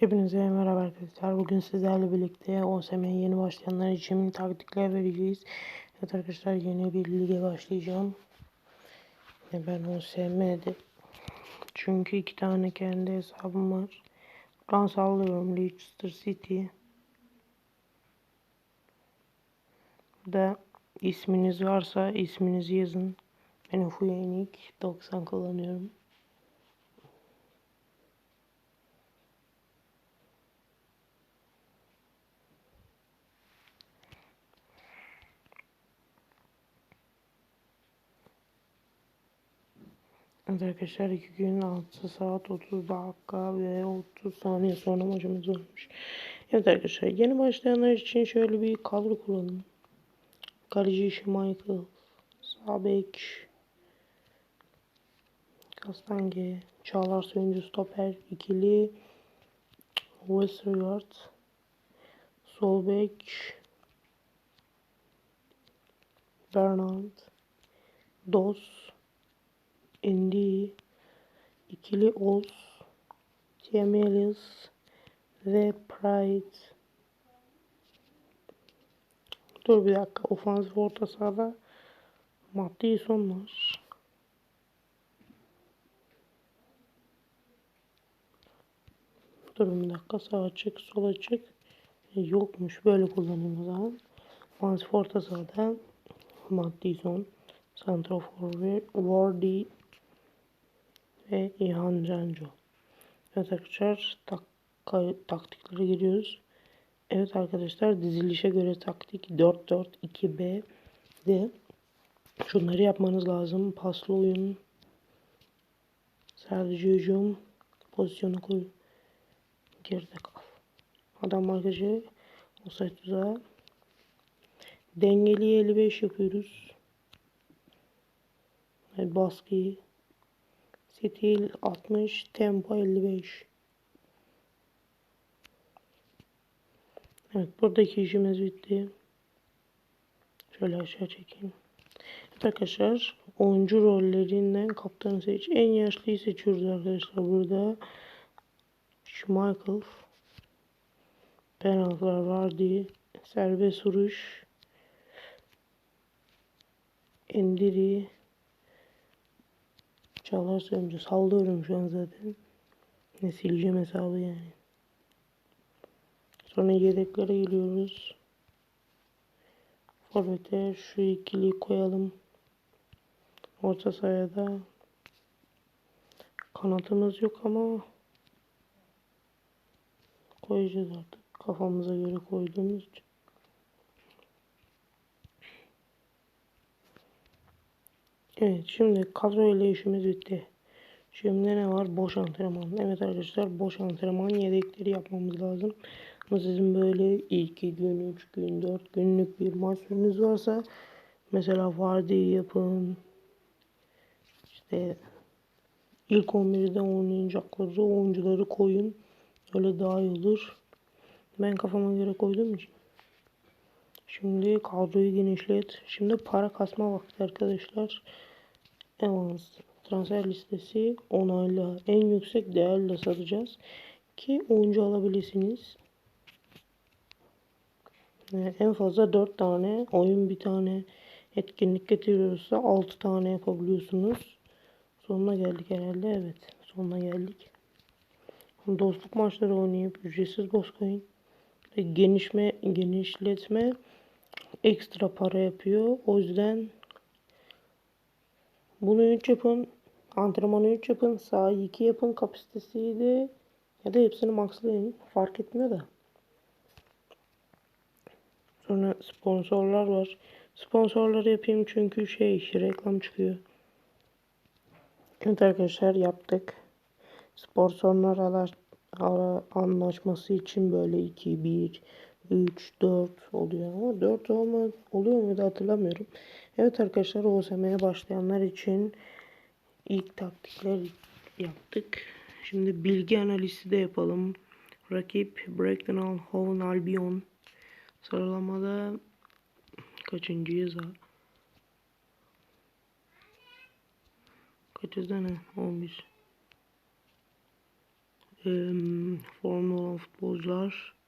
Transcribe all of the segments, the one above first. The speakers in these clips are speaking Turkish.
Hepinize merhaba arkadaşlar. Bugün sizlerle birlikte OSM'ye yeni başlayanlar için taktikler vereceğiz. Evet arkadaşlar yeni bir lige başlayacağım. Ben OSM'de. Çünkü iki tane kendi hesabım var. Buradan sallıyorum Leicester City. Burada isminiz varsa isminizi yazın. Ben Fuyenik 90 kullanıyorum. Evet arkadaşlar 2 gün 6 saat 30 dakika ve 30 saniye sonra maçımız olmuş. Evet arkadaşlar yeni başlayanlar için şöyle bir kadro kuralım. Kaleci işi Michael. Sağ bek. Kastange. Çağlar Söyüncü stoper. ikili. Westergaard. Sol bek. Bernard. Dos. Indy, ikili Oz, Gemelius ve Pride. Dur bir dakika. Ofansif orta sahada maddi son var. Durun bir dakika. Sağ açık, sol açık. E, yokmuş. Böyle kullanayım o zaman. Ofansif orta sahada maddi son. Santrafor ve Wardy ve İlhan Cancu. Evet arkadaşlar tak taktiklere giriyoruz. Evet arkadaşlar dizilişe göre taktik 4-4-2-B de şunları yapmanız lazım. Paslı oyun sadece hücum pozisyonu koy geride kal. Adam markacı offside tuzağı dengeli 55 yapıyoruz. Evet, baskıyı Stil 60, tempo 55. Evet buradaki işimiz bitti. Şöyle aşağı çekeyim. Evet arkadaşlar oyuncu rollerinden kaptanı seç. En yaşlıyı seçiyoruz arkadaşlar burada. Schmeichel. Penaltılar vardı. Serbest vuruş. Endiri. Çağlar Söylemci sallıyorum şu an zaten. Ne sileceğim hesabı yani. Sonra yedeklere geliyoruz. Forvet'e şu ikili koyalım. Orta sahada kanatımız yok ama koyacağız artık. Kafamıza göre koyduğumuz için. Evet şimdi kadro ile işimiz bitti. Şimdi ne var? Boş antrenman. Evet arkadaşlar boş antrenman yedekleri yapmamız lazım. Ama sizin böyle 2 gün, 3 gün, 4 günlük bir maç süreniz varsa mesela vardiyi yapın. İşte ilk 11'de oynayacakları oyuncuları koyun. Öyle daha iyi olur. Ben kafama göre koyduğum için. Şimdi kadroyu genişlet. Şimdi para kasma vakti arkadaşlar. Evans transfer listesi onayla en yüksek değerle satacağız ki oyuncu alabilirsiniz. En fazla 4 tane oyun bir tane etkinlik getiriyorsa 6 tane yapabiliyorsunuz. Sonuna geldik herhalde. Evet. Sonuna geldik. Dostluk maçları oynayıp ücretsiz Goscoin genişme genişletme ekstra para yapıyor. O yüzden bunu 3 yapın. Antrenmanı 3 yapın. Sahayı 2 yapın. Kapasitesiyle ya da hepsini maxlayın. Fark etmiyor da. Sonra sponsorlar var. Sponsorları yapayım çünkü şey reklam çıkıyor. Evet arkadaşlar yaptık. Sponsorlar anlaşması için böyle 2, 1, 3, 4 oluyor ama 4 olma, oluyor muydu hatırlamıyorum. Evet arkadaşlar OSM'ye başlayanlar için ilk taktikler yaptık. Şimdi bilgi analizi de yapalım. Rakip Bracknell Hove Albion sıralamada kaçıncıyız ha? Kaçız ne? 11. em, formda olan futbolcular.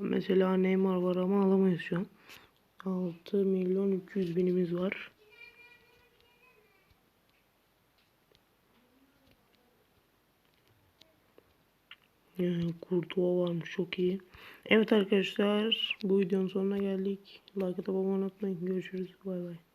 Mesela Neymar var ama alamayız şu an. 6 milyon 300 binimiz var. Yani Kurtuğa varmış çok iyi. Evet arkadaşlar bu videonun sonuna geldik. Like atıp abone olmayı unutmayın. Görüşürüz. Bay bay.